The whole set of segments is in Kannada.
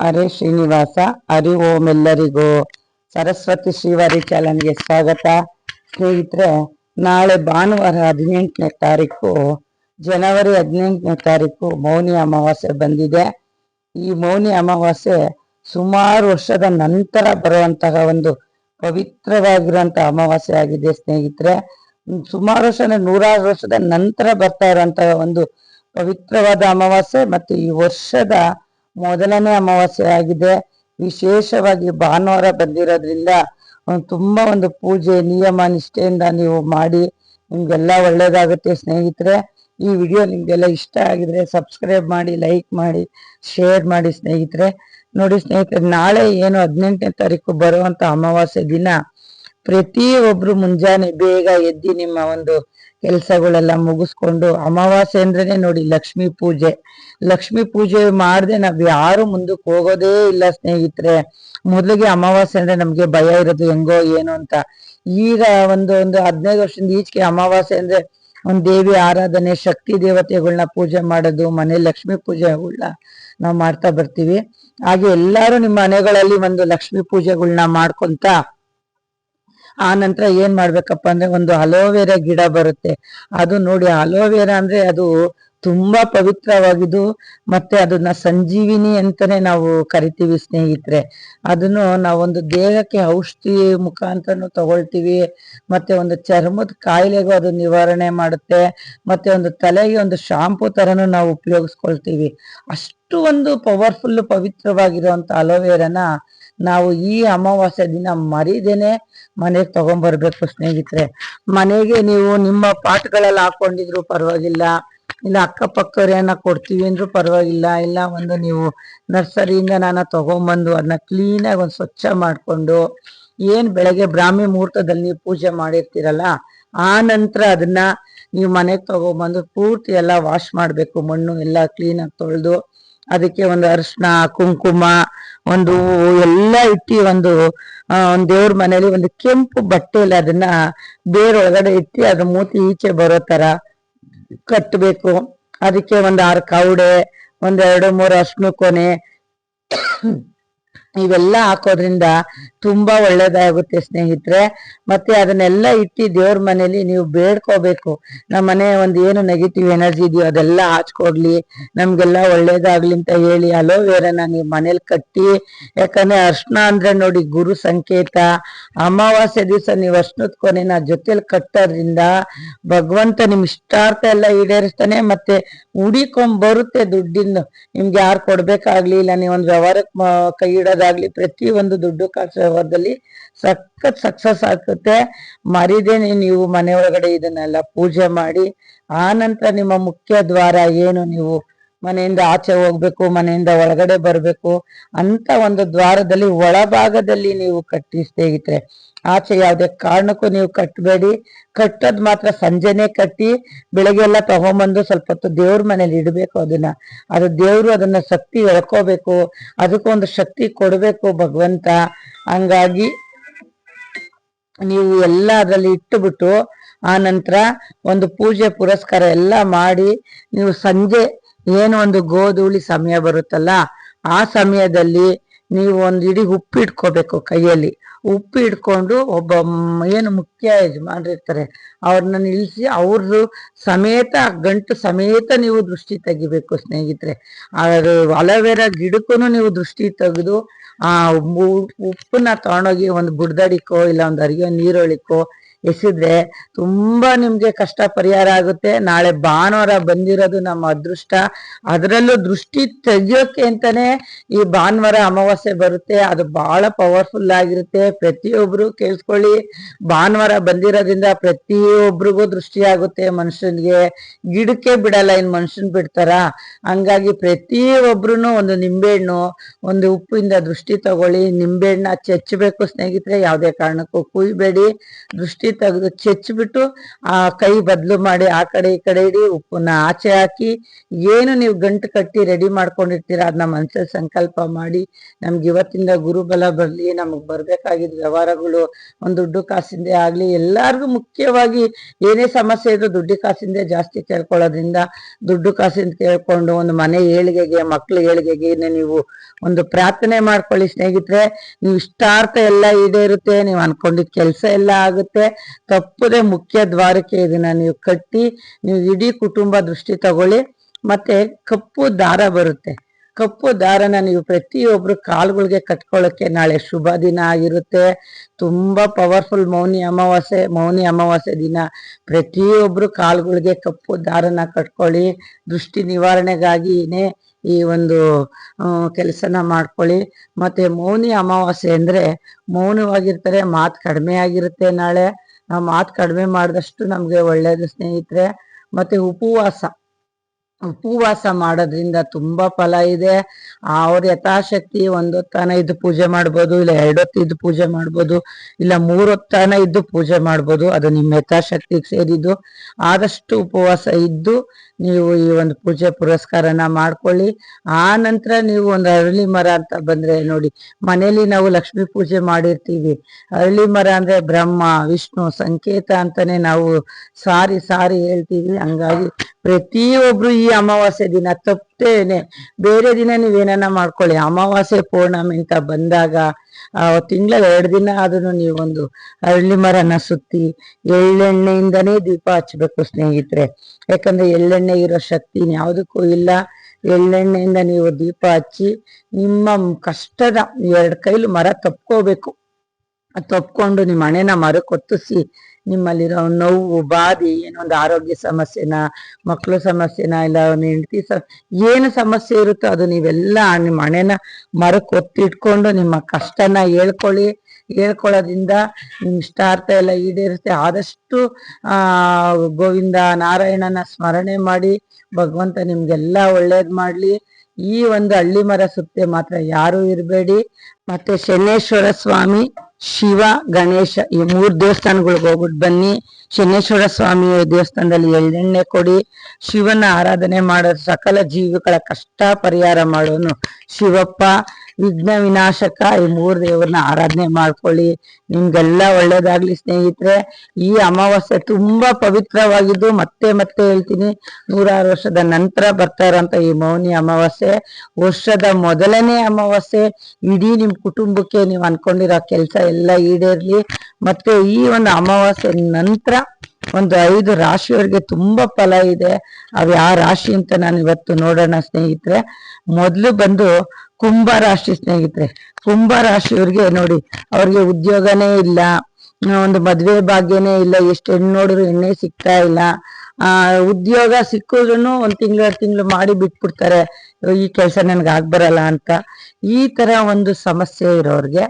ಹರೇ ಶ್ರೀನಿವಾಸ, ಅರಿ ಓಂ ಎಲ್ಲರಿಗೂ ಸರಸ್ವತಿ ಶ್ರೀವಾರಿ ಚಾಲನ್ಗೆ ಸ್ವಾಗತ. ಸ್ನೇಹಿತರೆ, ನಾಳೆ ಭಾನುವಾರ ಹದಿನೆಂಟನೇ ತಾರೀಕು, ಜನವರಿ ಹದಿನೆಂಟನೇ ತಾರೀಕು ಮೌನಿ ಅಮಾವಾಸ್ಯೆ ಬಂದಿದೆ. ಈ ಮೌನಿ ಅಮಾವಾಸ್ಯೆ ಸುಮಾರು ವರ್ಷದ ನಂತರ ಬರುವಂತಹ ಒಂದು ಪವಿತ್ರವಾಗಿರುವಂತಹ ಅಮಾವಾಸ್ಯೆ ಆಗಿದೆ ಸ್ನೇಹಿತರೆ. ಸುಮಾರು ವರ್ಷ ನೂರಾರು ವರ್ಷದ ನಂತರ ಬರ್ತಾ ಇರುವಂತಹ ಒಂದು ಪವಿತ್ರವಾದ ಅಮಾವಾಸ್ಯೆ, ಮತ್ತು ಈ ವರ್ಷದ ಮೊದಲನೇ ಅಮಾವಾಸ್ಯೆ ಆಗಿದೆ. ವಿಶೇಷವಾಗಿ ಭಾನುವಾರ ಬಂದಿರೋದ್ರಿಂದ ತುಂಬಾ ಒಂದು ಪೂಜೆ, ನಿಯಮ, ನಿಷ್ಠೆಯಿಂದ ನೀವು ಮಾಡಿ, ನಿಮ್ಗೆಲ್ಲ ಒಳ್ಳೇದಾಗುತ್ತೆ ಸ್ನೇಹಿತರೆ. ಈ ವಿಡಿಯೋ ನಿಮ್ಗೆಲ್ಲ ಇಷ್ಟ ಆಗಿದ್ರೆ ಸಬ್ಸ್ಕ್ರೈಬ್ ಮಾಡಿ, ಲೈಕ್ ಮಾಡಿ, ಶೇರ್ ಮಾಡಿ ಸ್ನೇಹಿತರೆ. ನೋಡಿ ಸ್ನೇಹಿತರೆ, ನಾಳೆ ಏನು ಹದಿನೆಂಟನೇ ತಾರೀಕು ಬರುವಂತ ಅಮಾವಾಸ್ಯೆ ದಿನ, ಪ್ರತಿಯೊಬ್ರು ಮುಂಜಾನೆ ಬೇಗ ಎದ್ದು ನಿಮ್ಮ ಒಂದು ಕೆಲಸಗಳೆಲ್ಲ ಮುಗಿಸ್ಕೊಂಡು ಅಮಾವಾಸ್ಯೆ ಅಂದ್ರೇನೆ ನೋಡಿ ಲಕ್ಷ್ಮೀ ಪೂಜೆ. ಲಕ್ಷ್ಮಿ ಪೂಜೆ ಮಾಡದೆ ನಾವ್ ಯಾರು ಮುಂದಕ್ಕೆ ಹೋಗೋದೇ ಇಲ್ಲ ಸ್ನೇಹಿತರೆ. ಮೊದಲಿಗೆ ಅಮಾವಾಸ್ಯೆ ಅಂದ್ರೆ ನಮ್ಗೆ ಭಯ ಇರೋದು ಹೆಂಗೋ ಏನು ಅಂತ. ಈಗ ಒಂದು ಒಂದು ಹದಿನೈದು ವರ್ಷದಿಂದ ಈಚೆಗೆ ಅಮಾವಾಸ್ಯೆ ಅಂದ್ರೆ ಒಂದ್ ದೇವಿ ಆರಾಧನೆ, ಶಕ್ತಿ ದೇವತೆಗಳನ್ನ ಪೂಜೆ ಮಾಡೋದು, ಮನೆ ಲಕ್ಷ್ಮೀ ಪೂಜೆಗಳನ್ನ ನಾವು ಮಾಡ್ತಾ ಬರ್ತೀವಿ. ಹಾಗೆ ಎಲ್ಲಾರು ನಿಮ್ಮ ಮನೆಗಳಲ್ಲಿ ಒಂದು ಲಕ್ಷ್ಮಿ ಪೂಜೆಗಳನ್ನ ಮಾಡ್ಕೊಂತ ಆ ನಂತರ ಏನ್ ಮಾಡ್ಬೇಕಪ್ಪ ಅಂದ್ರೆ ಒಂದು ಅಲೋವೆರಾ ಗಿಡ ಬರುತ್ತೆ. ಅದು ನೋಡಿ ಅಲೋವೆರಾ ಅಂದ್ರೆ ಅದು ತುಂಬಾ ಪವಿತ್ರವಾಗಿದ್ದು ಮತ್ತೆ ಅದನ್ನ ಸಂಜೀವಿನಿ ಅಂತಾನೆ ನಾವು ಕರಿತೀವಿ ಸ್ನೇಹಿತರೆ. ಅದನ್ನು ನಾವೊಂದು ದೇಹಕ್ಕೆ ಔಷಧಿ ಮುಖಾಂತರನು ತಗೊಳ್ತೀವಿ. ಮತ್ತೆ ಒಂದು ಚರ್ಮದ ಕಾಯಿಲೆಗೂ ಅದು ನಿವಾರಣೆ ಮಾಡುತ್ತೆ. ಮತ್ತೆ ಒಂದು ತಲೆಗೆ ಒಂದು ಶಾಂಪೂ ತರನು ನಾವು ಉಪಯೋಗಿಸ್ಕೊಳ್ತೀವಿ. ಅಷ್ಟು ಒಂದು ಪವರ್ಫುಲ್ ಪವಿತ್ರವಾಗಿರುವಂತ ಅಲೋವೆರಾನ ನಾವು ಈ ಅಮಾವಾಸ್ಯೆ ದಿನ ಮರಿದೇನೆ ಮನೆಗೆ ತಗೊಂಡ್ಬರ್ಬೇಕು ಸ್ನೇಹಿತರೆ. ಮನೆಗೆ ನೀವು ನಿಮ್ಮ ಪಾಟ್ಗಳಲ್ಲಿ ಹಾಕೊಂಡಿದ್ರು ಪರವಾಗಿಲ್ಲ. ಇಲ್ಲ ಅಕ್ಕಪಕ್ಕವ್ರು ಏನ ಕೊಡ್ತೀವಿ ಅಂದ್ರೂ ಪರವಾಗಿಲ್ಲ. ಇಲ್ಲ ಒಂದು ನೀವು ನರ್ಸರಿಯಿಂದ ನಾನು ತಗೊಂಬಂದು ಅದನ್ನ ಕ್ಲೀನಾಗಿ ಒಂದು ಸ್ವಚ್ಛ ಮಾಡ್ಕೊಂಡು ಏನ್ ಬೆಳಗ್ಗೆ ಬ್ರಾಹ್ಮಿ ಮುಹೂರ್ತದಲ್ಲಿ ನೀವು ಪೂಜೆ ಮಾಡಿರ್ತೀರಲ್ಲ, ಆ ನಂತರ ಅದನ್ನ ನೀವು ಮನೆಗೆ ತಗೊಂಬಂದು ಪೂರ್ತಿ ಎಲ್ಲ ವಾಶ್ ಮಾಡಬೇಕು. ಮಣ್ಣು ಎಲ್ಲ ಕ್ಲೀನಾಗಿ ತೊಳೆದು ಅದಕ್ಕೆ ಒಂದು ಅರಿಶಿನ, ಕುಂಕುಮ ಒಂದು ಎಲ್ಲ ಇಟ್ಟು ಒಂದು ಒಂದ್ ದೇವ್ರ ಮನೇಲಿ ಒಂದು ಕೆಂಪು ಬಟ್ಟೆಯಲ್ಲಿ ಅದನ್ನ ಬೇರೊಳಗಡೆ ಇಟ್ಟು ಅದ್ರ ಮೂತಿ ಈಚೆ ಬರೋ ತರ ಕಟ್ಟಬೇಕು ಅದಕ್ಕೆ ಒಂದ್ ಆರು ಕವಡೆ ಒಂದೆರಡು ಮೂರು ಅರ್ಶಿನ ಕೊನೆ ಇವೆಲ್ಲ ಹಾಕೋದ್ರಿಂದ ತುಂಬಾ ಒಳ್ಳೇದಾಗುತ್ತೆ, ಸ್ನೇಹಿತರೆ. ಮತ್ತೆ ಅದನ್ನೆಲ್ಲ ಇಟ್ಟು ದೇವ್ರ ಮನೇಲಿ ನೀವು ಬೇಡ್ಕೋಬೇಕು. ನಮ್ಮ ಮನೆ ಒಂದ್ ಏನು ನೆಗೆಟಿವ್ ಎನರ್ಜಿ ಇದೆಯೋ ಅದೆಲ್ಲ ಹಾಚ್ಕೊಡ್ಲಿ. ನಮ್ಗೆಲ್ಲ ಒಳ್ಳೇದಾಗ್ಲಿ ಅಂತ ಹೇಳಿ ಅಲೋವೇರನ ನೀವು ಮನೇಲಿ ಕಟ್ಟಿ. ಯಾಕಂದ್ರೆ ಅರ್ಶನ ಅಂದ್ರೆ ನೋಡಿ ಗುರು ಸಂಕೇತ. ಅಮಾವಾಸ್ಯೆ ದಿವಸ ನೀವು ಅರ್ಶನದ ಕೊನೆನ ಜೊತೆಲಿ ಕಟ್ಟೋದ್ರಿಂದ ಭಗವಂತ ನಿಮ್ ಇಷ್ಟಾರ್ಥ ಎಲ್ಲ ಈಡೇರಿಸ್ತಾನೆ ಮತ್ತೆ ಹುಡಿಕೊಂಡ್ ಬರುತ್ತೆ ದುಡ್ಡಿಂದು. ನಿಮ್ಗೆ ಯಾರು ಕೊಡ್ಬೇಕಾಗ್ಲಿ ಇಲ್ಲ ನೀವೊಂದು ವ್ಯವಹಾರಕ್ಕೆ ಕೈ ಇಡೋದಾಗ್ಲಿ ಪ್ರತಿ ಒಂದು ದುಡ್ಡು ವ್ಯವಹಾರದಲ್ಲಿ ಸಖತ್ ಸಕ್ಸಸ್ ಆಗುತ್ತೆ. ಮರಿದೇನೆ ನೀವು ಮನೆ ಒಳಗಡೆ ಇದನ್ನೆಲ್ಲ ಪೂಜೆ ಮಾಡಿ ಆ ನಿಮ್ಮ ಮುಖ್ಯ ದ್ವಾರ ಏನು? ನೀವು ಮನೆಯಿಂದ ಆಚೆ ಹೋಗ್ಬೇಕು, ಮನೆಯಿಂದ ಒಳಗಡೆ ಬರ್ಬೇಕು, ಅಂತ ಒಂದು ದ್ವಾರದಲ್ಲಿ ಒಳಭಾಗದಲ್ಲಿ ನೀವು ಕಟ್ಟಿ ಸ್ನೇಹಿತರೆ ಆಚೆ ಯಾವುದೇ ಕಾರಣಕ್ಕೂ ನೀವು ಕಟ್ಟಬೇಡಿ. ಕಟ್ಟೋದು ಮಾತ್ರ ಸಂಜೆನೆ ಕಟ್ಟಿ ಬೆಳಗ್ಗೆ ಎಲ್ಲ ತಗೊಂಬಂದು ಸ್ವಲ್ಪ ಹೊತ್ತು ದೇವ್ರ ಮನೇಲಿ ಇಡಬೇಕು ಅದನ್ನ. ಅದು ದೇವ್ರು ಅದನ್ನ ಶಕ್ತಿ ಎಳ್ಕೋಬೇಕು ಅದಕ್ಕೊಂದು ಶಕ್ತಿ ಕೊಡಬೇಕು ಭಗವಂತ. ಹಂಗಾಗಿ ನೀವು ಎಲ್ಲ ಅದ್ರಲ್ಲಿ ಇಟ್ಟುಬಿಟ್ಟು ಆ ನಂತರ ಒಂದು ಪೂಜೆ ಪುರಸ್ಕಾರ ಎಲ್ಲ ಮಾಡಿ, ನೀವು ಸಂಜೆ ಏನು ಒಂದು ಗೋಧೂಳಿ ಸಮಯ ಬರುತ್ತಲ್ಲ, ಆ ಸಮಯದಲ್ಲಿ ನೀವು ಒಂದು ಇಡೀ ಉಪ್ಪು ಇಟ್ಕೋಬೇಕು ಕೈಯಲ್ಲಿ. ಉಪ್ಪು ಇಟ್ಕೊಂಡು ಒಬ್ಬ ಏನು ಮುಖ್ಯ ಯಜಮಾನರಿರ್ತಾರೆ. ಅವ್ರನ್ನ ನಿಲ್ಲಿಸಿ ಅವ್ರದ್ದು ಸಮೇತ, ಗಂಟು ಸಮೇತ ನೀವು ದೃಷ್ಟಿ ತೆಗಿಬೇಕು ಸ್ನೇಹಿತರೆ. ಅದು ಅಲೋವೆರಾ ಗಿಡಕ್ಕೂ ನೀವು ದೃಷ್ಟಿ ತೆಗೆದು, ಆ ಉಪ್ಪನ್ನ ತಗೊಂಡೋಗಿ ಒಂದು ಬುಡ್ದಡಿಕೋ, ಇಲ್ಲ ಒಂದು ಅರಿಯೋ ನೀರೊಳಿಕೋ ಎಸೆದ್ರೆ ತುಂಬಾ ನಿಮ್ಗೆ ಕಷ್ಟ ಪರಿಹಾರ ಆಗುತ್ತೆ. ನಾಳೆ ಭಾನುವಾರ ಬಂದಿರೋದು ನಮ್ಮ ಅದೃಷ್ಟ. ಅದರಲ್ಲೂ ದೃಷ್ಟಿ ತೆಗಿಯೋಕೆ ಅಂತಾನೆ ಈ ಭಾನುವಾರ ಅಮಾವಾಸ್ಯೆ ಬರುತ್ತೆ. ಅದು ಬಹಳ ಪವರ್ಫುಲ್ ಆಗಿರುತ್ತೆ. ಪ್ರತಿಯೊಬ್ರು ಕೇಳಿಸ್ಕೊಳ್ಳಿ. ಭಾನುವಾರ ಬಂದಿರೋದ್ರಿಂದ ಪ್ರತಿಯೊಬ್ರಿಗೂ ದೃಷ್ಟಿ ಆಗುತ್ತೆ ಮನುಷ್ಯನ್ಗೆ. ಗಿಡಕ್ಕೆ ಬಿಡಲ್ಲ ಇನ್ ಮನುಷ್ಯನ್ ಬಿಡ್ತಾರ. ಹಂಗಾಗಿ ಪ್ರತಿಯೊಬ್ರು ಒಂದು ನಿಂಬೆಹಣ್ಣು, ಒಂದು ಉಪ್ಪಿಂದ ದೃಷ್ಟಿ ತಗೊಳ್ಳಿ. ನಿಂಬೆಹಣ್ಣ ಚಚ್ಚಬೇಕು ಸ್ನೇಹಿತರೆ. ಯಾವುದೇ ಕಾರಣಕ್ಕೂ ಕುಯ್ಬೇಡಿ. ದೃಷ್ಟಿ ತೆಗೆದು ಚೆಚ್ಬಿಟ್ಟು ಆ ಕೈ ಬದಲು ಮಾಡಿ ಆ ಕಡೆ ಈ ಕಡೆ ಇಡಿ, ಉಪ್ಪನ್ನ ಆಚೆ ಹಾಕಿ, ಏನು ನೀವು ಗಂಟು ಕಟ್ಟಿ ರೆಡಿ ಮಾಡ್ಕೊಂಡಿರ್ತೀರ ಅದನ್ನ ಮನಸ್ಸಲ್ಲಿ ಸಂಕಲ್ಪ ಮಾಡಿ. ನಮ್ಗೆ ಇವತ್ತಿಂದ ಗುರುಬಲ ಬರ್ಲಿ, ನಮಗೆ ಬರಬೇಕಾಗಿದ್ದ ವ್ಯವಹಾರಗಳು, ಒಂದ್ ದುಡ್ಡು ಕಾಸಿಂದೆ ಆಗ್ಲಿ, ಎಲ್ಲಾರ್ಗು ಮುಖ್ಯವಾಗಿ ಏನೇ ಸಮಸ್ಯೆ ಇದ್ರು ದುಡ್ಡು ಕಾಸಿಂದೆ ಜಾಸ್ತಿ ಕೇಳ್ಕೊಳ್ಳೋದ್ರಿಂದ ದುಡ್ಡು ಕಾಸಿಂದ ಕೇಳ್ಕೊಂಡು ಒಂದು ಮನೆ ಏಳಿಗೆಗೆ, ಮಕ್ಳು ಏಳಿಗೆಗೆ ನೀವು ಒಂದು ಪ್ರಾರ್ಥನೆ ಮಾಡ್ಕೊಳ್ಳಿ ಸ್ನೇಹಿತರೆ. ನೀವು ಇಷ್ಟಾರ್ಥ ಎಲ್ಲ ಈಡೇರುತ್ತೆ, ನೀವು ಅನ್ಕೊಂಡಿದ್ ಕೆಲಸ ಎಲ್ಲ ಆಗುತ್ತೆ. ತಪ್ಪದೆ ಮುಖ್ಯ ದ್ವಾರಕ್ಕೆ ಇದನ್ನ ನೀವು ಕಟ್ಟಿ ನೀವು ಇಡೀ ಕುಟುಂಬ ದೃಷ್ಟಿ ತಗೊಳ್ಳಿ. ಮತ್ತೆ ಕಪ್ಪು ದಾರ ಬರುತ್ತೆ. ಕಪ್ಪು ದಾರನ ನೀವು ಪ್ರತಿಯೊಬ್ರು ಕಾಲ್ಗಳಿಗೆ ಕಟ್ಕೊಳ್ಳೋಕೆ ನಾಳೆ ಶುಭ ದಿನ ಆಗಿರುತ್ತೆ. ತುಂಬಾ ಪವರ್ಫುಲ್ ಮೌನಿ ಅಮಾವಾಸ್ಯೆ ಮೌನಿ ಅಮಾವಾಸ್ಯೆ ದಿನ. ಪ್ರತಿಯೊಬ್ರು ಕಾಲ್ಗಳಿಗೆ ಕಪ್ಪು ದಾರನ ಕಟ್ಕೊಳ್ಳಿ. ದೃಷ್ಟಿ ನಿವಾರಣೆಗಾಗಿನೇ ಈ ಒಂದು ಕೆಲಸನ ಮಾಡ್ಕೊಳ್ಳಿ. ಮತ್ತೆ ಮೌನಿ ಅಮಾವಾಸ್ಯೆ ಅಂದ್ರೆ ಮೌನವಾಗಿರ್ತಾರೆ, ಮಾತು ಕಡಿಮೆ ಆಗಿರುತ್ತೆ ನಾಳೆ. ನಾವು ಮಾತು ಕಡಿಮೆ ಮಾಡಿದಷ್ಟು ನಮಗೆ ಒಳ್ಳೇದು ಸ್ನೇಹಿತರೆ. ಮತ್ತೆ ಉಪವಾಸ. ಉಪವಾಸ ಮಾಡೋದ್ರಿಂದ ತುಂಬಾ ಫಲ ಇದೆ. ಅವ್ರ ಯಥಾಶಕ್ತಿ ಒಂದೊತ್ತಾನ ಇದ್ದು ಪೂಜೆ ಮಾಡ್ಬೋದು, ಇಲ್ಲ ಎರಡೊತ್ತು ಇದ್ದು ಪೂಜೆ ಮಾಡ್ಬೋದು, ಇಲ್ಲ ಮೂರೊತ್ತಾನ ಇದ್ದು ಪೂಜೆ ಮಾಡ್ಬೋದು, ಅದು ನಿಮ್ಮ ಯಥಾಶಕ್ತಿಗೆ ಸೇರಿದ್ದು. ಆದಷ್ಟು ಉಪವಾಸ ಇದ್ದು ನೀವು ಈ ಒಂದು ಪೂಜೆ ಪುರಸ್ಕಾರನ ಮಾಡ್ಕೊಳ್ಳಿ. ಆ ನಂತರ ನೀವು ಒಂದು ಅರಳಿ ಮರ ಅಂತ ಬಂದ್ರೆ ನೋಡಿ ಮನೇಲಿ ನಾವು ಲಕ್ಷ್ಮೀ ಪೂಜೆ ಮಾಡಿರ್ತೀವಿ. ಅರಳಿ ಮರ ಅಂದ್ರೆ ಬ್ರಹ್ಮ, ವಿಷ್ಣು, ಸಂಕೇತ ಅಂತಾನೆ ನಾವು ಸಾರಿ ಸಾರಿ ಹೇಳ್ತೀವಿ. ಹಂಗಾಗಿ ಪ್ರತಿಯೊಬ್ರು ಈ ಅಮಾವಾಸ್ಯೆ ದಿನ ತಪ್ಪೇನೆ. ಬೇರೆ ದಿನ ನೀವೇನ ಮಾಡ್ಕೊಳ್ಳಿ. ಅಮಾವಾಸ್ಯೆ ಪೌರ್ಣಮಿ ಅಂತ ಬಂದಾಗ, ಆ ತಿಂಗಳ ಎರಡು ದಿನ ಆದ್ರೂ ನೀವೊಂದು ಅರಳಿ ಮರನ ಸುತ್ತಿ, ಎಳ್ಳೆಣ್ಣೆಯಿಂದನೇ ದೀಪ ಹಚ್ಬೇಕು ಸ್ನೇಹಿತರೆ. ಯಾಕಂದ್ರೆ ಎಳ್ಳೆಣ್ಣೆ ಇರೋ ಶಕ್ತಿ ಯಾವುದಕ್ಕೂ ಇಲ್ಲ. ಎಳ್ಳೆಣ್ಣೆಯಿಂದ ನೀವು ದೀಪ ಹಚ್ಚಿ, ನಿಮ್ಮ ಕಷ್ಟದ ಎರಡು ಕೈಲು ಮರ ತಪ್ಕೋಬೇಕು. ತಪ್ಕೊಂಡು ನಿಮ್ಮ ಹಣೆನ ಮರಕ್ಕೆ ಒತ್ತಿಸಿ ನಿಮ್ಮಲ್ಲಿರೋ ನೋವು, ಬಾಧಿ ಏನೊಂದು ಆರೋಗ್ಯ ಸಮಸ್ಯೆನ, ಮಕ್ಕಳು ಸಮಸ್ಯೆನ, ಇಲ್ಲ ಹೆಂಡತಿ ಸ ಏನು ಸಮಸ್ಯೆ ಇರುತ್ತೋ ಅದು ನೀವೆಲ್ಲ ನಿಮ್ಮ ಹಣೆನ ಮರಕ್ಕೆ ಒತ್ತಿಟ್ಕೊಂಡು ನಿಮ್ಮ ಕಷ್ಟನ ಹೇಳ್ಕೊಳ್ಳಿ. ಹೇಳ್ಕೊಳ್ಳೋದ್ರಿಂದ ನಿಮ್ಮ ಇಷ್ಟಾರ್ಥ ಎಲ್ಲ ಈಡೇರುತ್ತೆ. ಆದಷ್ಟು ಗೋವಿಂದ ನಾರಾಯಣನ ಸ್ಮರಣೆ ಮಾಡಿ, ಭಗವಂತ ನಿಮ್ಗೆಲ್ಲ ಒಳ್ಳೇದ್ ಮಾಡ್ಲಿ. ಈ ಒಂದು ಹಳ್ಳಿ ಮರ ಸುತ್ತೆ ಮಾತ್ರ ಯಾರು ಇರಬೇಡಿ. ಮತ್ತೆ ಶನೇಶ್ವರ ಸ್ವಾಮಿ ಶಿವ, ಗಣೇಶ ಈ ಮೂರ್ ದೇವಸ್ಥಾನಗಳಿಗೆ ಹೋಗ್ಬಿಟ್ಟು ಬನ್ನಿ. ಶನೇಶ್ವರ ಸ್ವಾಮಿ ದೇವಸ್ಥಾನದಲ್ಲಿ ಎಳ್ಳೆಣ್ಣೆ ಕೊಡಿ. ಶಿವನ ಆರಾಧನೆ ಮಾಡೋ ಸಕಲ ಜೀವಿಗಳ ಕಷ್ಟ ಪರಿಹಾರ ಮಾಡೋನು ಶಿವಪ್ಪ. ವಿಘ್ನ ವಿನಾಶಕ ಈ ಮೂರ್ ದೇವ್ರನ್ನ ಆರಾಧನೆ ಮಾಡ್ಕೊಳ್ಳಿ. ನಿಮ್ಗೆಲ್ಲ ಒಳ್ಳೇದಾಗ್ಲಿ ಸ್ನೇಹಿತರೆ. ಈ ಅಮಾವಾಸ್ಯೆ ತುಂಬಾ ಪವಿತ್ರವಾಗಿದ್ದು ಮತ್ತೆ ಮತ್ತೆ ಹೇಳ್ತೀನಿ, ನೂರಾರು ವರ್ಷದ ನಂತರ ಬರ್ತಾ ಇರೋಂತ ಈ ಮೌನಿ ಅಮಾವಾಸ್ಯೆ, ವರ್ಷದ ಮೊದಲನೇ ಅಮಾವಾಸ್ಯೆ, ಇಡೀ ನಿಮ್ ಕುಟುಂಬಕ್ಕೆ ನೀವು ಅನ್ಕೊಂಡಿರೋ ಕೆಲಸ ಎಲ್ಲ ಈಡೇರ್ಲಿ. ಮತ್ತೆ ಈ ಒಂದು ಅಮಾವಾಸ್ಯೆ ನಂತರ ಒಂದು ಐದು ರಾಶಿಯವರಿಗೆ ತುಂಬಾ ಫಲ ಇದೆ. ಅವ್ ಯಾವ ರಾಶಿ ಅಂತ ನಾನು ಇವತ್ತು ನೋಡೋಣ ಸ್ನೇಹಿತರೆ. ಮೊದಲು ಬಂದು ಕುಂಭ ರಾಶಿ ಸ್ನೇಹಿತರೆ, ಕುಂಭ ರಾಶಿಯವ್ರಿಗೆ ನೋಡಿ, ಅವ್ರಿಗೆ ಉದ್ಯೋಗನೇ ಇಲ್ಲ, ಒಂದು ಮದ್ವೆ ಭಾಗ್ಯನೇ ಇಲ್ಲ, ಎಷ್ಟು ಹೆಣ್ಣು ನೋಡಿದ್ರು ಎಣ್ಣೆ ಸಿಗ್ತಾ ಇಲ್ಲ. ಆ, ಉದ್ಯೋಗ ಸಿಕ್ಕಿದ್ರು ಒಂದ್ ತಿಂಗಳು ಎರಡು ತಿಂಗಳು ಮಾಡಿ ಬಿಟ್ಬಿಡ್ತಾರೆ ಈ ಕೆಲಸ ನನ್ಗೆ ಆಗ್ಬರಲ್ಲ ಅಂತ. ಈ ತರ ಒಂದು ಸಮಸ್ಯೆ ಇರೋರ್ಗೆ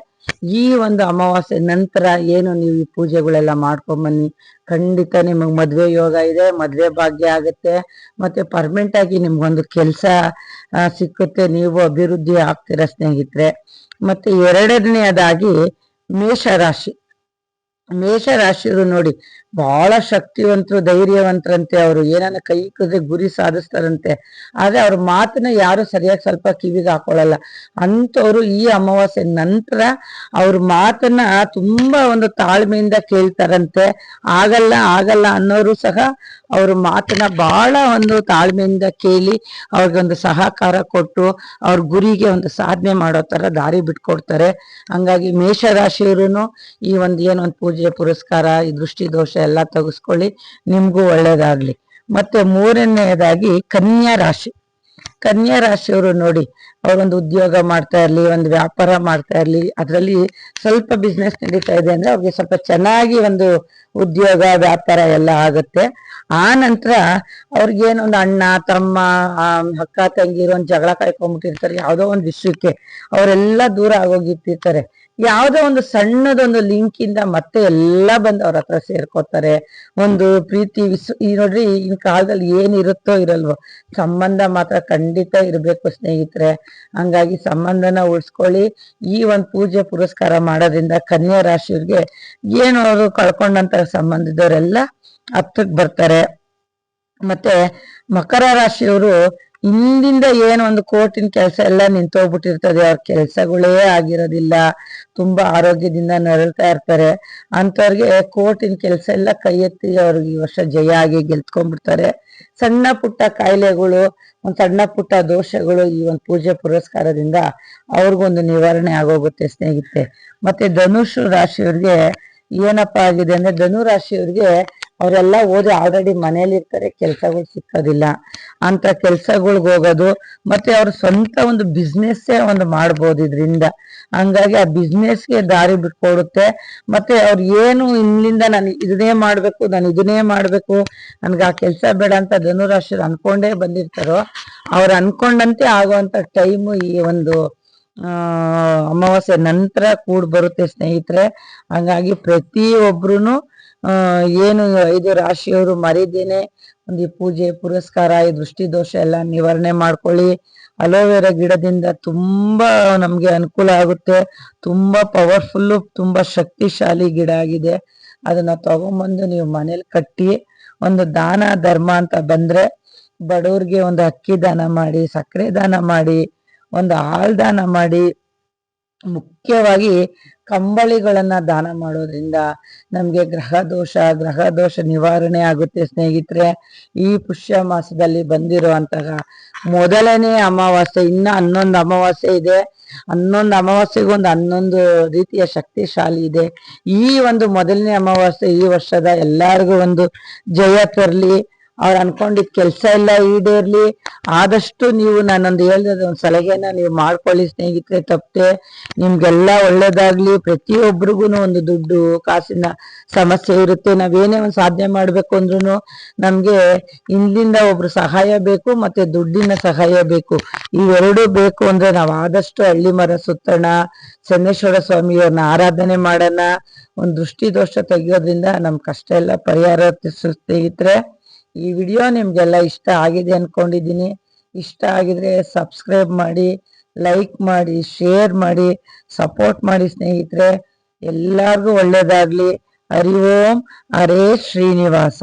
ಈ ಒಂದು ಅಮಾವಾಸ್ಯೆ ನಂತರ ಏನು ನೀವು ಈ ಪೂಜೆಗಳೆಲ್ಲ ಮಾಡ್ಕೊಂಬನ್ನಿ. ಖಂಡಿತ ನಿಮಗೆ ಮದ್ವೆ ಯೋಗ ಇದೆ, ಮದ್ವೆ ಭಾಗ್ಯ ಆಗುತ್ತೆ. ಮತ್ತೆ ಪರ್ಮನೆಂಟ್ ಆಗಿ ನಿಮ್ಗೊಂದು ಕೆಲಸ ಸಿಕ್ಕುತ್ತೆ. ನೀವು ಅಭಿವೃದ್ಧಿ ಆಗ್ತೀರ ಸ್ನೇಹಿತರೆ. ಮತ್ತೆ ಎರಡನೇದಾಗಿ ಮೇಷರಾಶಿ. ಮೇಷರಾಶಿಯವರು ನೋಡಿ, ಬಹಳ ಶಕ್ತಿವಂತರು, ಧೈರ್ಯವಂತರಂತೆ ಅವರು. ಏನನ್ನ ಕೈ ಕುದ್ರೆ ಗುರಿ ಸಾಧಿಸ್ತಾರಂತೆ. ಆದ್ರೆ ಅವ್ರ ಮಾತನ್ನ ಯಾರು ಸರಿಯಾಗಿ ಸ್ವಲ್ಪ ಕಿವಿಗೆ ಹಾಕೊಳ್ಳಲ್ಲ. ಅಂತವ್ರು ಈ ಅಮಾವಾಸ್ಯೆ ನಂತರ ಅವ್ರ ಮಾತನ್ನ ತುಂಬಾ ಒಂದು ತಾಳ್ಮೆಯಿಂದ ಕೇಳ್ತಾರಂತೆ. ಆಗಲ್ಲ ಆಗಲ್ಲ ಅನ್ನೋರು ಸಹ ಅವ್ರ ಮಾತನ್ನ ಬಹಳ ಒಂದು ತಾಳ್ಮೆಯಿಂದ ಕೇಳಿ ಅವ್ರಿಗೊಂದು ಸಹಕಾರ ಕೊಟ್ಟು ಅವ್ರ ಗುರಿಗೆ ಒಂದು ಸಾಧನೆ ಮಾಡೋ ತರ ದಾರಿ ಬಿಟ್ಕೊಡ್ತಾರೆ. ಹಂಗಾಗಿ ಮೇಷರಾಶಿಯವರು ಈ ಒಂದು ಏನೊಂದು ಪೂಜೆ, ಪುರಸ್ಕಾರ, ಈ ದೃಷ್ಟಿ ದೋಷ ಎಲ್ಲ ತೆಗೆಸ್ಕೊಳ್ಳಿ. ನಿಮ್ಗೂ ಒಳ್ಳೇದಾಗ್ಲಿ. ಮತ್ತೆ ಮೂರನೆಯದಾಗಿ ಕನ್ಯಾ ರಾಶಿ. ಕನ್ಯಾ ರಾಶಿಯವರು ನೋಡಿ, ಅವರೊಂದು ಉದ್ಯೋಗ ಮಾಡ್ತಾ ಇರ್ಲಿ, ಒಂದು ವ್ಯಾಪಾರ ಮಾಡ್ತಾ ಇರ್ಲಿ, ಅದರಲ್ಲಿ ಸ್ವಲ್ಪ ಬಿಸ್ನೆಸ್ ನಡೀತಾ ಇದೆ ಅಂದ್ರೆ ಅವ್ರಿಗೆ ಸ್ವಲ್ಪ ಚೆನ್ನಾಗಿ ಒಂದು ಉದ್ಯೋಗ, ವ್ಯಾಪಾರ ಎಲ್ಲ ಆಗುತ್ತೆ. ಆ ನಂತರ ಅವ್ರಿಗೇನೊಂದು ಅಣ್ಣ, ತಮ್ಮ ಅಕ್ಕ ತಂಗಿರು ಒಂದು ಜಗಳ ಕಾಯ್ಕೊಂಡ್ಬಿಟ್ಟಿರ್ತಾರೆ, ಯಾವುದೋ ಒಂದು ವಿಷಯಕ್ಕೆ ಅವರೆಲ್ಲ ದೂರ ಆಗೋಗಿರ್ತಿರ್ತಾರೆ ಯಾವ್ದೋ ಒಂದು ಸಣ್ಣದೊಂದು ಲಿಂಕ್ ಇಂದ ಮತ್ತೆ ಎಲ್ಲ ಬಂದು ಅವ್ರ ಹತ್ರ ಸೇರ್ಕೋತಾರೆ. ಒಂದು ಪ್ರೀತಿ ವಿಶ್ವ ಈ ನೋಡ್ರಿ ಈಗಿನ ಕಾಲದಲ್ಲಿ ಏನಿರುತ್ತೋ ಇರಲ್ವೋ, ಸಂಬಂಧ ಮಾತ್ರ ಖಂಡಿತ ಇರಬೇಕು ಸ್ನೇಹಿತರೆ. ಹಂಗಾಗಿ ಸಂಬಂಧನ ಉಳಿಸ್ಕೊಳ್ಳಿ. ಈ ಒಂದು ಪೂಜೆ ಪುರಸ್ಕಾರ ಮಾಡೋದ್ರಿಂದ ಕನ್ಯಾ ರಾಶಿಯವ್ರಿಗೆ ಏನು ಅವರು ಕಳ್ಕೊಂಡಂತ ಸಂಬಂಧಿದವರೆಲ್ಲ ಹತ್ತಕ್ಕೆ ಬರ್ತಾರೆ. ಮತ್ತೆ ಮಕರ ರಾಶಿಯವರು ಹಿಂದಿಂದ ಏನು ಒಂದು ಕೋರ್ಟಿನ ಕೆಲಸ ಎಲ್ಲ ನಿಂತೋಗ್ಬಿಟ್ಟಿರ್ತದೆ. ಅವ್ರ ಕೆಲಸಗಳೇ ಆಗಿರೋದಿಲ್ಲ. ತುಂಬಾ ಆರೋಗ್ಯದಿಂದ ನರಳ್ತಾ ಇರ್ತಾರೆ. ಅಂತವ್ರಿಗೆ ಕೋರ್ಟಿನ ಕೆಲಸ ಎಲ್ಲ ಕೈ ಎತ್ತಿ ಅವ್ರಿಗೆ ಈ ವರ್ಷ ಜಯ ಆಗಿ ಗೆಲ್ತ್ಕೊಂಡ್ಬಿಡ್ತಾರೆ. ಸಣ್ಣ ಪುಟ್ಟ ಕಾಯಿಲೆಗಳು, ಒಂದ್ ಸಣ್ಣ ಪುಟ್ಟ ದೋಷಗಳು ಈ ಒಂದು ಪೂಜೆ ಪುರಸ್ಕಾರದಿಂದ ಅವ್ರಿಗೊಂದು ನಿವಾರಣೆ ಆಗೋಗುತ್ತೆ ಸ್ನೇಹಿತರೆ. ಮತ್ತೆ ಧನುಷ್ ರಾಶಿಯವ್ರಿಗೆ ಏನಪ್ಪಾ ಆಗಿದೆ ಅಂದ್ರೆ ಧನು ರಾಶಿಯವ್ರಿಗೆ ಅವರೆಲ್ಲ ಓದಿ ಆಲ್ರೆಡಿ ಮನೇಲಿ ಇರ್ತಾರೆ, ಕೆಲ್ಸಗಳು ಸಿಕ್ಕೋದಿಲ್ಲ. ಅಂತ ಕೆಲ್ಸಗಳ್ಗೆ ಹೋಗೋದು, ಮತ್ತೆ ಅವ್ರ ಸ್ವಂತ ಒಂದು ಬಿಸ್ನೆಸ್ಸೇ ಒಂದು ಮಾಡ್ಬೋದು ಇದರಿಂದ. ಹಂಗಾಗಿ ಆ ಬಿಸ್ನೆಸ್ಗೆ ದಾರಿ ಬಿಟ್ಕೊಡುತ್ತೆ. ಮತ್ತೆ ಅವ್ರು ಏನು ಇಲ್ಲಿಂದ ನಾನು ಇದನ್ನೇ ಮಾಡ್ಬೇಕು, ನಾನು ಇದನ್ನೇ ಮಾಡ್ಬೇಕು, ನನ್ಗೆ ಆ ಕೆಲಸ ಬೇಡ ಅಂತ ಧನುರಾಶಿ ಅನ್ಕೊಂಡೇ ಬಂದಿರ್ತಾರೋ, ಅವ್ರು ಅನ್ಕೊಂಡಂತೆ ಆಗುವಂತ ಟೈಮು ಈ ಒಂದು ಅಮಾವಾಸ್ಯ ನಂತರ ಕೂಡ್ ಬರುತ್ತೆ ಸ್ನೇಹಿತರೆ. ಹಂಗಾಗಿ ಪ್ರತಿಯೊಬ್ರು ಏನು ಐದು ರಾಶಿಯವರು ಮರಿದೇನೆ, ಒಂದು ಈ ಪೂಜೆ, ಪುರಸ್ಕಾರ, ಈ ದೃಷ್ಟಿ ದೋಷ ಎಲ್ಲ ನಿವಾರಣೆ ಮಾಡ್ಕೊಳ್ಳಿ. ಅಲೋವೆರಾ ಗಿಡದಿಂದ ತುಂಬಾ ನಮ್ಗೆ ಅನುಕೂಲ ಆಗುತ್ತೆ. ತುಂಬಾ ಪವರ್ಫುಲ್ ತುಂಬಾ ಶಕ್ತಿಶಾಲಿ ಗಿಡ ಆಗಿದೆ. ಅದನ್ನ ತಗೊಂಬಂದು ನೀವು ಮನೇಲಿ ಕಟ್ಟಿ, ಒಂದು ದಾನ, ಧರ್ಮ ಅಂತ ಬಂದ್ರೆ ಬಡವ್ರಿಗೆ ಒಂದು ಅಕ್ಕಿ ದಾನ ಮಾಡಿ, ಸಕ್ಕರೆ ದಾನ ಮಾಡಿ, ಒಂದು ಹಾಲ್ ದಾನ ಮಾಡಿ ಮುಖ್ಯವಾಗಿ ಕಂಬಳಿಗಳನ್ನ ದಾನ ಮಾಡೋದ್ರಿಂದ ನಮ್ಗೆ ಗ್ರಹ ದೋಷ ಗ್ರಹ ದೋಷ ನಿವಾರಣೆ ಆಗುತ್ತೆ ಸ್ನೇಹಿತರೆ. ಈ ಪುಷ್ಯ ಮಾಸದಲ್ಲಿ ಬಂದಿರುವಂತಹ ಮೊದಲನೇ ಅಮಾವಾಸ್ಯೆ, ಇನ್ನ ಹನ್ನೊಂದು ಅಮಾವಾಸ್ಯೆ ಇದೆ. ಹನ್ನೊಂದು ಅಮಾವಾಸ್ಯೆಗೂ ಒಂದು ಹನ್ನೊಂದು ರೀತಿಯ ಶಕ್ತಿಶಾಲಿ ಇದೆ. ಈ ಒಂದು ಮೊದಲನೇ ಅಮಾವಾಸ್ಯೆ ಈ ವರ್ಷದ ಎಲ್ಲರಿಗೂ ಒಂದು ಜಯ ತರ್ಲಿ. ಅವ್ರು ಅನ್ಕೊಂಡಿದ್ ಕೆಲ್ಸ ಎಲ್ಲ ಈಡೇರ್ಲಿ. ಆದಷ್ಟು ನೀವು ನಾನೊಂದು ಹೇಳ್ದ, ಒಂದು ಸಲಹೆನ ನೀವು ಮಾಡ್ಕೊಳ್ಳಿ ಸ್ನೇಹಿತರೆ, ತಪ್ಪದೆ. ನಿಮ್ಗೆಲ್ಲ ಒಳ್ಳೇದಾಗ್ಲಿ. ಪ್ರತಿಯೊಬ್ಬರಿಗೂ ಒಂದು ದುಡ್ಡು, ಕಾಸಿನ ಸಮಸ್ಯೆ ಇರುತ್ತೆ. ನಾವೇನೇ ಒಂದು ಸಾಧನೆ ಮಾಡ್ಬೇಕು ಅಂದ್ರೂ ನಮ್ಗೆ ಹಿಂದಿಂದ ಒಬ್ರು ಸಹಾಯ ಬೇಕು, ಮತ್ತೆ ದುಡ್ಡಿನ ಸಹಾಯ ಬೇಕು. ಇವೆರಡೂ ಬೇಕು ಅಂದ್ರೆ ನಾವು ಆದಷ್ಟು ಹಳ್ಳಿ ಮರ ಸುತ್ತೋಣ, ಚನ್ನೇಶ್ವರ ಸ್ವಾಮಿಯವ್ರನ್ನ ಆರಾಧನೆ ಮಾಡೋಣ. ಒಂದು ದೃಷ್ಟಿ ದೋಷ ತೆಗಿಯೋದ್ರಿಂದ ನಮ್ ಕಷ್ಟ ಎಲ್ಲ ಪರಿಹಾರ ಸ್ನೇಹಿತರೆ. ಈ ವಿಡಿಯೋ ನಿಮ್ಗೆಲ್ಲ ಇಷ್ಟ ಆಗಿದೆ ಅನ್ಕೊಂಡಿದ್ದೀನಿ. ಇಷ್ಟ ಆಗಿದ್ರೆ ಸಬ್ಸ್ಕ್ರೈಬ್ ಮಾಡಿ ಲೈಕ್ ಮಾಡಿ ಶೇರ್ ಮಾಡಿ ಸಪೋರ್ಟ್ ಮಾಡಿ ಸ್ನೇಹಿತರೆ. ಎಲ್ಲರಿಗೂ ಒಳ್ಳೇದಾಗ್ಲಿ. ಹರಿ ಓಂ, ಹರೇ ಶ್ರೀನಿವಾಸ.